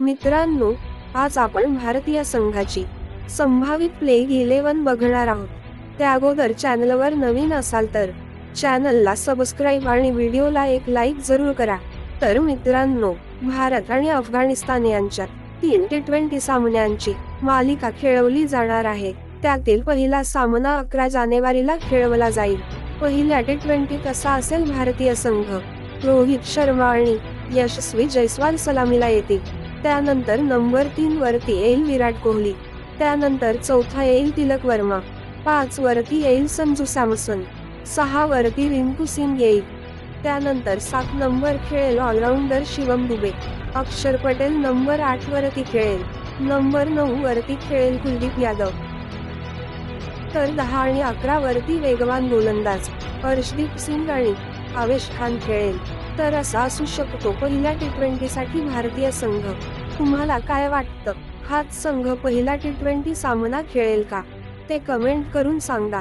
मित्रांनो आज आपण भारतीय संघाची संभावित प्लेग इलेवन बघणार आहोत. त्या अगोदर चॅनलवर नवीन असाल तर चॅनलला सबस्क्राईब आणि व्हिडिओला एक लाईक जरूर करा. तर मित्रांनो भारत आणि अफगाणिस्तान यांच्यात तीन टी ट्वेंटी सामन्यांची मालिका खेळवली जाणार आहे. त्यातील पहिला सामना अकरा जानेवारीला खेळवला जाईल. पहिल्या टी ट्वेंटी कसा असेल भारतीय संघ? रोहित शर्मा आणि यशस्वी जयस्वाल सलामीला येतील. त्यानंतर नंबर तीन वरती येईल विराट कोहली. त्यानंतर चौथा येईल तिलक वर्मा. पाच वरती येईल संजू सॅमसन. सहा वरती रिंकू सिंग येईल. त्यानंतर सात नंबर खेळेल ऑलराऊंडर शिवम दुबे. अक्षर पटेल नंबर आठ वरती खेळेल. नंबर नऊ वरती खेळेल कुलदीप यादव. तर दहा आणि अकरा वरती वेगवान गोलंदाज हर्षदीप सिंग आणि आवेश खान खेळेल. तर असा असू शकतो पहिल्या टी ट्वेंटीसाठी भारतीय संघ. तुम्हाला काय वाटतं? हाच संघ पहिला टी ट्वेंटी सामना खेळेल का? ते कमेंट करून सांगा.